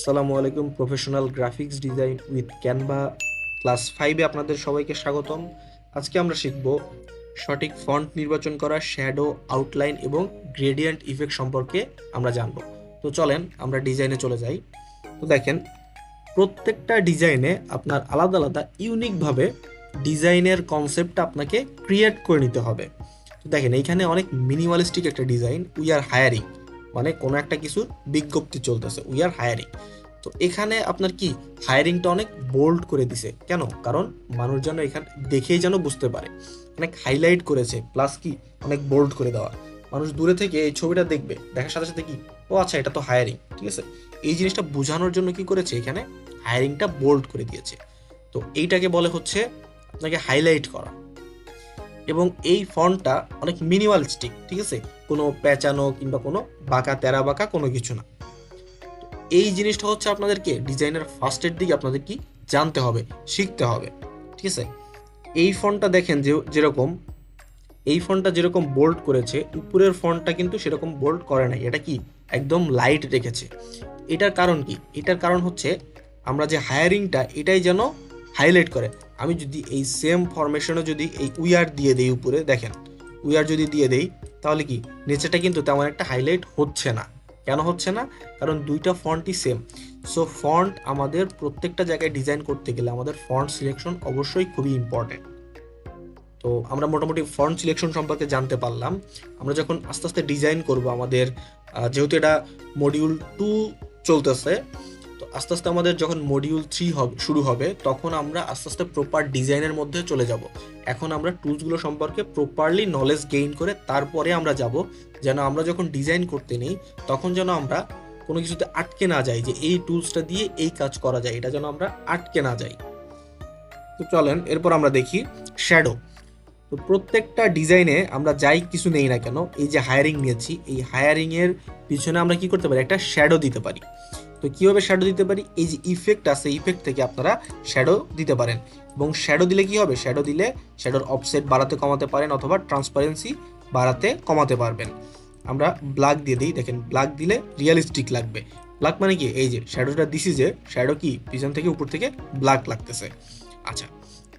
আসসালামু আলাইকুম professional graphics design with Canva class ফাইভে আপনাদের সবাইকে স্বাগতম। আজকে আমরা শিখব সঠিক ফন্ট নির্বাচন করা শ্যাডো আউটলাইন এবং গ্রেডিয়েন্ট ইফেক্ট সম্পর্কে আমরা জানব। তো চলেন আমরা ডিজাইনে চলে যাই। তো দেখেন, প্রত্যেকটা ডিজাইনে আপনার আলাদা আলাদা ইউনিকভাবে ডিজাইনের কনসেপ্টটা আপনাকে ক্রিয়েট করে নিতে হবে। তো দেখেন, এইখানে অনেক মিনিমালিস্টিক একটা ডিজাইন উই আর হায়ারিং মানে কোনো একটা কিছুর বিজ্ঞপ্তি চলতেছে উই আর হায়ারিং তো এখানে আপনার কি হায়ারিংটা অনেক বোল্ড করে দিছে। কেন? কারণ মানুষ যেন এখানে, দেখেই যেন বুঝতে পারে। অনেক হাইলাইট করেছে প্লাস কি, অনেক বোল্ড করে দেওয়া। মানুষ দূরে থেকে এই ছবিটা দেখবে, দেখার সাথে সাথে কি, ও আচ্ছা এটা তো হায়ারিং ঠিক আছে? এই জিনিসটা বোঝানোর জন্য কি করেছে এখানে? হায়ারিংটা বোল্ড করে দিয়েছে। তো এইটাকে বলে হচ্ছে, আপনাকে হাইলাইট করা। এবং এই ফন্টটা অনেক মিনিমালিস্টিক ঠিক আছে? কোনো পেঁচানো কিংবা কোনো বাঁকা, তেরা বাঁকা কোনো কিছু না। এই জিনিসটা হচ্ছে আপনাদেরকে ডিজাইনের ফার্স্টের দিকে আপনাদের কি জানতে হবে, শিখতে হবে, ঠিক আছে? এই ফন্টটা দেখেন যে, যেরকম, এই ফন্টটা যেরকম বোল্ড করেছে, উপরের ফন্টটা কিন্তু সেরকম বোল্ড করে নাই। এটা কি? একদম লাইট রেখেছে। এটার কারণ কি? এটার কারণ হচ্ছে আমরা যে হায়ারিংটা এটাই যেন হাইলাইট করে। আমি যদি এই সেম ফরমেশনে যদি এই উইয়ার দিয়ে দেই উপরে, দেখেন, উইয়ার যদি দিয়ে দেই, তাহলে কি? নিচেটা কিন্তু তেমন একটা হাইলাইট হচ্ছে না। কেন হচ্ছে না? কারণ দুইটা ফন্টই সেম সো ফন্ট আমাদের প্রত্যেকটা জায়গায় ডিজাইন করতে গেলে আমাদের ফন্ট সিলেকশন অবশ্যই খুবই ইম্পর্টেন্ট তো আমরা মোটামুটি ফন্ট সিলেকশন সম্পর্কে জানতে পারলাম। আমরা যখন আস্তে আস্তে ডিজাইন করব আমাদের যেহেতু এটা মডিউল টু চলতেছে তো আস্তে আস্তে আমাদের যখন মডিউল থ্রি হবে, শুরু হবে, তখন আমরা আস্তে আস্তে প্রপার ডিজাইনের মধ্যে চলে যাব। এখন আমরা টুলসগুলো সম্পর্কে প্রপারলি নলেজ গেইন করে তারপরে আমরা যাব, যেন আমরা যখন ডিজাইন করতে নেই, তখন যেন আমরা কোনো কিছুতে আটকে না যাই, যে এই টুলসটা দিয়ে এই কাজ করা যায়, এটা যেন আমরা আটকে না যাই। তো চলেন, এরপর আমরা দেখি শ্যাডো তো প্রত্যেকটা ডিজাইনে আমরা যাই কিছু নেই না কেন, এই যে হায়ারিং নিয়েছি, এই হায়ারিংয়ের পিছনে আমরা কি করতে পারি? একটা শ্যাডো দিতে পারি। তো কীভাবে শ্যাডো দিতে পারি? এই যে ইফেক্ট আছে ইফেক্ট থেকে আপনারা শ্যাডো দিতে পারেন। এবং শ্যাডো দিলে কি হবে? শ্যাডো দিলে শ্যাডোর অফসেট বাড়াতে কমাতে পারেন অথবা ট্রান্সপারেন্সি বাড়াতে কমাতে পারবেন। আমরা ব্ল্যাক দিয়ে দিই। দেখেন ব্ল্যাক দিলে রিয়েলিস্টিক লাগবে। ব্ল্যাক মানে কি? এই যে শ্যাডোটা দিছি যে শ্যাডো কি? পিছন থেকে, উপর থেকে ব্ল্যাক লাগতেছে। আচ্ছা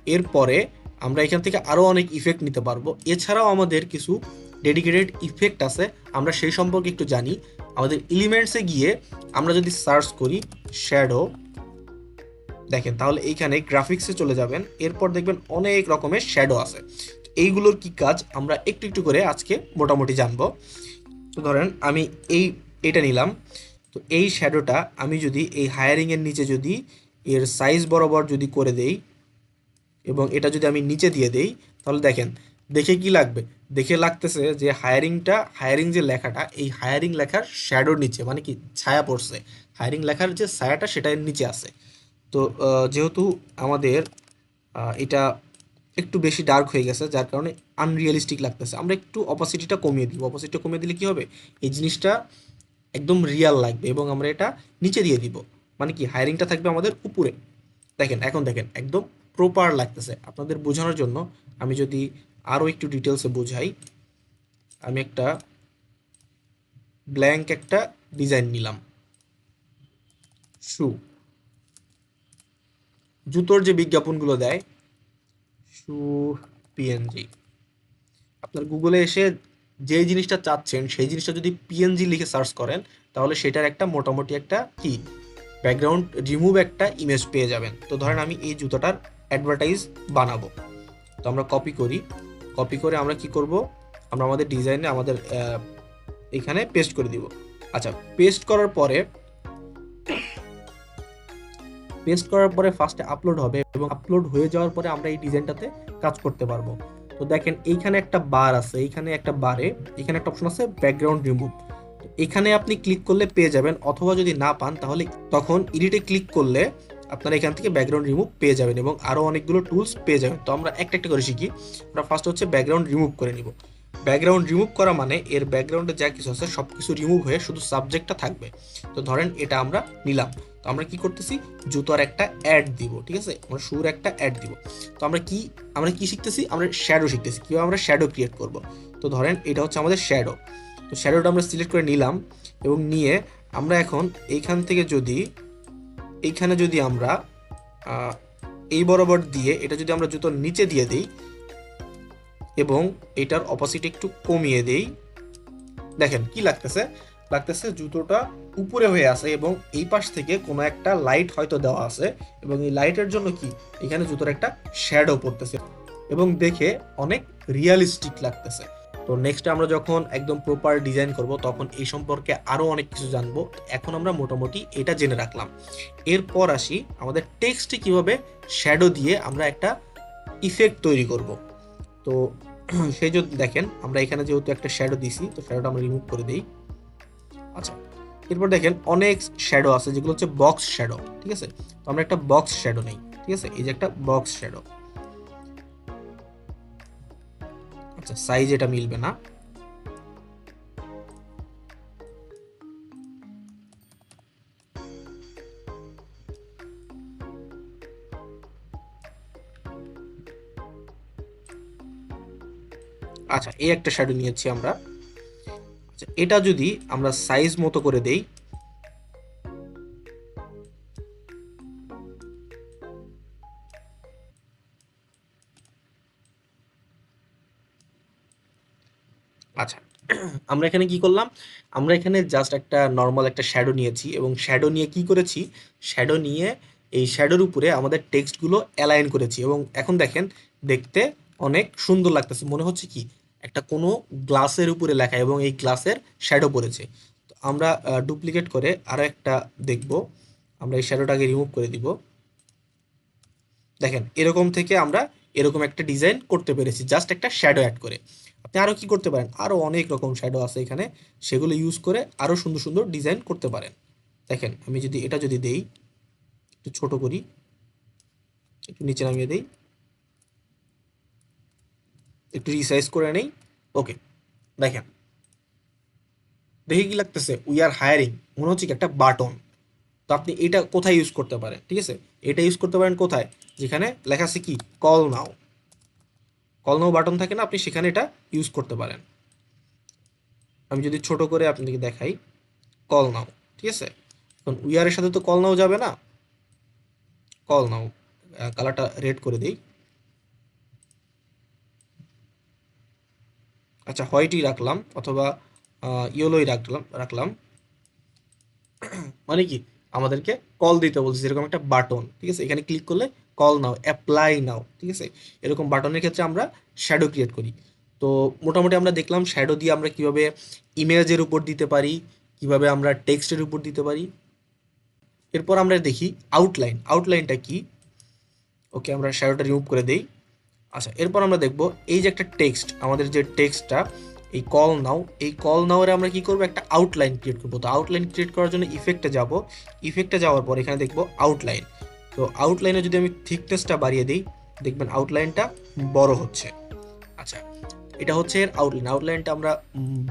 এরপরে আমরা এখান থেকে আরও অনেক ইফেক্ট নিতে পারব। এছাড়াও আমাদের কিছু ডেডিকেটেড ইফেক্ট আছে। আমরা সেই সম্পর্কে একটু জানি। আমাদের এলিমেন্টসে গিয়ে আমরা যদি সার্চ করি শ্যাডো দেখেন তাহলে এইখানে গ্রাফিক্সে চলে যাবেন, এরপর দেখবেন অনেক রকমের শ্যাডো আছে। এইগুলোর কি কাজ? আমরা একটু একটু করে আজকে মোটামুটি জানব। তো ধরেন আমি এই, এটা নিলাম। তো এই শ্যাডোটা আমি যদি এই হায়ারিংয়ের নিচে যদি এর সাইজ বরাবর যদি করে দেই এবং এটা যদি আমি নিচে দিয়ে দেই, তাহলে দেখেন দেখে কি লাগবে? দেখে লাগতেছে যে হায়ারিংটা হায়ারিং যে লেখাটা, এই হায়ারিং লেখার শ্যাডোর নিচে মানে কি ছায়া পড়ছে। হায়ারিং লেখার যে ছায়াটা সেটা নিচে আছে। তো যেহেতু আমাদের এটা একটু বেশি ডার্ক হয়ে গেছে, যার কারণে আনরিয়েলিস্টিক লাগতেছে। আমরা একটু অপাসিটিটা কমিয়ে দিব। অপাসিটিটা কমিয়ে দিলে কি হবে? এই জিনিসটা একদম রিয়াল লাগবে এবং আমরা এটা নিচে দিয়ে দিব। মানে কি হায়ারিংটা থাকবে আমাদের উপরে। দেখেন, এখন দেখেন, একদম প্রপার লাগতেছে। আপনাদের বোঝানোর জন্য আমি যদি আরও একটু ডিটেলসে বোঝাই। আমি একটা ব্ল্যাঙ্ক একটা ডিজাইন নিলাম। শু জুতোর যে বিজ্ঞাপনগুলো দেয় শু পিএনজি আপনার গুগলে এসে যে জিনিসটা চাচ্ছেন, সেই জিনিসটা যদি পিএনজি লিখে সার্চ করেন, তাহলে সেটার একটা মোটামুটি একটা কি? ব্যাকগ্রাউন্ড রিমুভ একটা ইমেজ পেয়ে যাবেন। তো ধরেন আমি এই জুতোটার অ্যাডভার্টাইজ বানাবো। তো আমরা কপি করি। কপি করে আমরা কি করব? আমরা আমাদের ডিজাইনে আমাদের এখানে পেস্ট করে দিব। আচ্ছা পেস্ট করার পরে পেস্ট করার পরে ফার্স্টে আপলোড হবে এবং আপলোড হয়ে যাওয়ার পরে আমরা এই ডিজাইনটাতে কাজ করতে পারব। তো দেখেন, এইখানে একটা বার আছে, এইখানে একটা বারে, এখানে একটা অপশন আছে ব্যাকগ্রাউন্ড রিমুভ এখানে আপনি ক্লিক করলে পেয়ে যাবেন, অথবা যদি না পান, তাহলে তখন এডিটে ক্লিক করলে আপনারা এখান থেকে ব্যাকগ্রাউন্ড রিমুভ পেয়ে যাবেন এবং আরও অনেকগুলো টুলস পেয়ে যাবেন। তো আমরা একটা একটা করে শিখি। আমরা ফার্স্ট হচ্ছে ব্যাকগ্রাউন্ড রিমুভ করে নিব। ব্যাকগ্রাউন্ড রিমুভ করা মানে এর ব্যাকগ্রাউন্ডে যা কিছু আছে সব কিছু রিমুভ হয়ে শুধু সাবজেক্টটা থাকবে। তো ধরেন এটা আমরা নিলাম। তো আমরা কি করতেছি? জুতোর একটা অ্যাড দিব, ঠিক আছে? আমরা শুর একটা অ্যাড দিব। তো আমরা কি আমরা কি শিখতেছি? আমরা শ্যাডো শিখতেছি। কীভাবে আমরা শ্যাডো ক্রিয়েট করব? তো ধরেন এটা হচ্ছে আমাদের শ্যাডো তো শ্যাডোটা আমরা সিলেক্ট করে নিলাম এবং নিয়ে আমরা এখন এইখান থেকে যদি এইখানে যদি আমরা এই বরাবর দিয়ে এটা যদি আমরা জুতোর নিচে দিয়ে দিই এবং এটার অপোজিট একটু কমিয়ে দেই, দেখেন কি লাগতেছে? লাগতেছে জুতোটা উপরে হয়ে আছে এবং এই পাশ থেকে কোনো একটা লাইট হয়তো দেওয়া আছে এবং এই লাইটের জন্য কি? এখানে জুতোর একটা শ্যাডো পড়তেছে এবং দেখে অনেক রিয়ালিস্টিক লাগতেছে। তো নেক্সট আমরা যখন একদম প্রপার ডিজাইন করব, তখন এই সম্পর্কে আরও অনেক কিছু জানব। এখন আমরা মোটামুটি এটা জেনে রাখলাম। এরপর আসি আমাদের টেক্সটে কীভাবে শ্যাডো দিয়ে আমরা একটা ইফেক্ট তৈরি করব। তো সেই যদি দেখেন, আমরা এখানে যেহেতু একটা শ্যাডো দিছি তো শ্যাডোটা আমরা রিমুভ করে দিই। আচ্ছা এরপর দেখেন অনেক শ্যাডো আছে, যেগুলো হচ্ছে বক্স শ্যাডো ঠিক আছে? তো আমরা একটা বক্স শ্যাডো নেই, ঠিক আছে? এই যে একটা বক্স শ্যাডো আচ্ছা সাইজ এটা মিলবে না। আচ্ছা এই একটা শ্যাডো নিয়েছি আমরা। আচ্ছা এটা যদি আমরা সাইজ মতো করে দেই আমরা এখানে কি করলাম? আমরা এখানে জাস্ট একটা নর্মাল একটা শ্যাডো নিয়েছি এবং শ্যাডো নিয়ে কি করেছি? শ্যাডো নিয়ে এই শ্যাডোর উপরে আমাদের টেক্সটগুলো অ্যালাইন করেছি এবং এখন দেখেন, দেখতে অনেক সুন্দর লাগতেছে। মনে হচ্ছে কি, একটা কোনো গ্লাসের উপরে লেখা এবং এই গ্লাসের শ্যাডো পড়েছে। তো আমরা ডুপ্লিকেট করে আরও একটা দেখব। আমরা এই শ্যাডোটাকে রিমুভ করে দিব। দেখেন, এরকম থেকে আমরা এরকম একটা ডিজাইন করতে পেরেছি। জাস্ট একটা শ্যাডো অ্যাড করে। আপনি আরও কি করতে পারেন? আরও অনেক রকম শ্যাডো আছে এখানে। সেগুলো ইউজ করে আরও সুন্দর সুন্দর ডিজাইন করতে পারেন। দেখেন, আমি যদি এটা যদি দেই, একটু ছোট করি, একটু নিচে নামিয়ে দেই, একটু রিসাইজ করে নেই ওকে দেখেন। দেখে কি লাগতেছে? উই আর হায়ারিং মনে হচ্ছে কি একটা বাটন। তো আপনি এটা কোথায় ইউজ করতে পারেন? ঠিক আছে? এটা ইউজ করতে পারেন কোথায়? যেখানে লেখা আছে কি? Call now call now button থাকে না, আপনি সেখানে এটা ইউজ করতে পারেন। আমি যদি ছোট করে আপনাদেরকে দেখাই, কল নাও, ঠিক আছে? এখন উইয়ারের সাথে তো কল নাও যাবে না? কল নাও কালারটা রেড করে দিই। আচ্ছা হোয়াইটই রাখলাম অথবা ইয়েলোই রাখলাম রাখলাম। মানে কি? আমাদেরকে কল দিতে বলছে, যেরকম একটা বাটন, ঠিক আছে? এখানে ক্লিক করলে কল নাও অ্যাপ্লাই নাও ঠিক আছে? এরকম বাটনের ক্ষেত্রে আমরা শ্যাডো ক্রিয়েট করি। তো মোটামুটি আমরা দেখলাম শ্যাডো দিয়ে আমরা কীভাবে ইমেজের উপর দিতে পারি, কীভাবে আমরা টেক্সটের উপর দিতে পারি। এরপর আমরা দেখি আউটলাইন আউটলাইনটা কি? ওকে আমরা শ্যাডোটা রিমুভ করে দেই। আচ্ছা এরপর আমরা দেখব এই যে একটা টেক্সট আমাদের যে টেক্সটটা এই কল নাও এই কল নাওরে আমরা কি করব? একটা আউটলাইন ক্রিয়েট করব। তো আউটলাইন ক্রিয়েট করার জন্য ইফেক্টে যাব। ইফেক্টে যাওয়ার পর এখানে দেখব আউটলাইন তো আউটলাইনে যদি আমি থিকনেসটা বাড়িয়ে দিই, দেখবেন আউটলাইনটা বড় হচ্ছে। আচ্ছা এটা হচ্ছে এর আউটলাইন আউটলাইনটা আমরা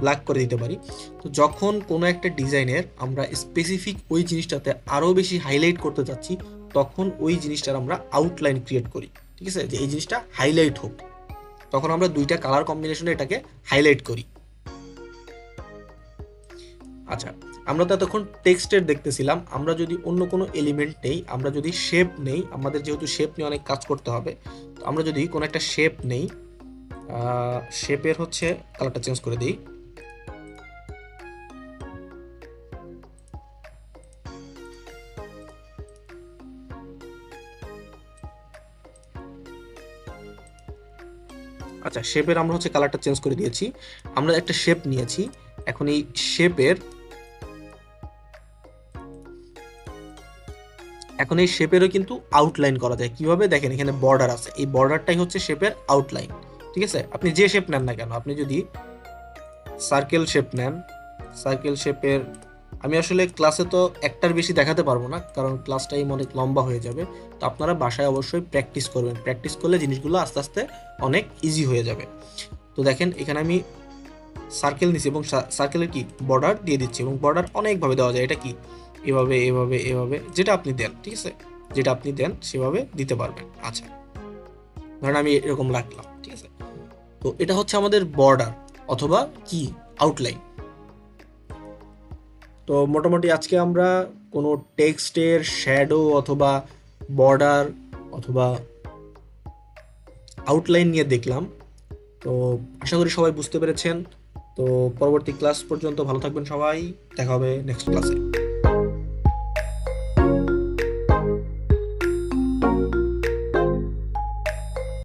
ব্ল্যাক করে দিতে পারি। তো যখন কোনো একটা ডিজাইনের আমরা স্পেসিফিক ওই জিনিসটাতে আরও বেশি হাইলাইট করতে চাচ্ছি তখন ওই জিনিসটার আমরা আউটলাইন ক্রিয়েট করি, ঠিক আছে? যে এই জিনিসটা হাইলাইট হোক। তখন আমরা দুইটা কালার কম্বিনেশনে এটাকে হাইলাইট করি। আচ্ছা আমরা তো এতক্ষণ টেক্সটের দেখতেছিলাম, আমরা যদি অন্য কোনো এলিমেন্ট নেই, আমরা যদি শেপ নেই, আমাদের যেহেতু শেপ নিয়ে অনেক কাজ করতে হবে, তো আমরা যদি কোনো একটা শেপ নেই শেপের হচ্ছে কালারটা চেঞ্জ করে দিই। আচ্ছা শেপের আমরা হচ্ছে কালারটা চেঞ্জ করে দিয়েছি। আমরা একটা শেপ নিয়েছি, এখন এই শেপের এখন এই শেপেরও কিন্তু আউটলাইন করা যায়। কীভাবে? দেখেন, এখানে বর্ডার আছে। এই বর্ডারটাই হচ্ছে শেপের আউটলাইন ঠিক আছে? আপনি যে শেপ নেন না কেন, আপনি যদি সার্কেল শেপ নেন সার্কেল শেপের আমি আসলে ক্লাসে তো একটার বেশি দেখাতে পারব না, কারণ ক্লাস টাইম অনেক লম্বা হয়ে যাবে। তো আপনারা বাসায় অবশ্যই প্র্যাকটিস করবেন। প্র্যাকটিস করলে জিনিসগুলো আস্তে আস্তে অনেক ইজি হয়ে যাবে। তো দেখেন, এখানে আমি সার্কেল নিচ্ছি এবং সার্কেলের কি? বর্ডার দিয়ে দিচ্ছি এবং বর্ডার অনেকভাবে দেওয়া যায়। এটা কি? এভাবে এভাবে এভাবে যেটা আপনি দেন, ঠিক আছে? যেটা আপনি দেন সেভাবে দিতে পারবেন। আচ্ছা। ধরেন আমি এরকম রাখলাম, ঠিক আছে? তো এটা হচ্ছে আমাদের বর্ডার অথবা কি? আউটলাইন তো মোটামুটি আজকে আমরা কোনো টেক্সটের শ্যাডো অথবা বর্ডার অথবা আউটলাইন নিয়ে দেখলাম। তো আশা করি সবাই বুঝতে পেরেছেন। তো পরবর্তী ক্লাস পর্যন্ত ভালো থাকবেন সবাই। দেখা হবে নেক্সট ক্লাসে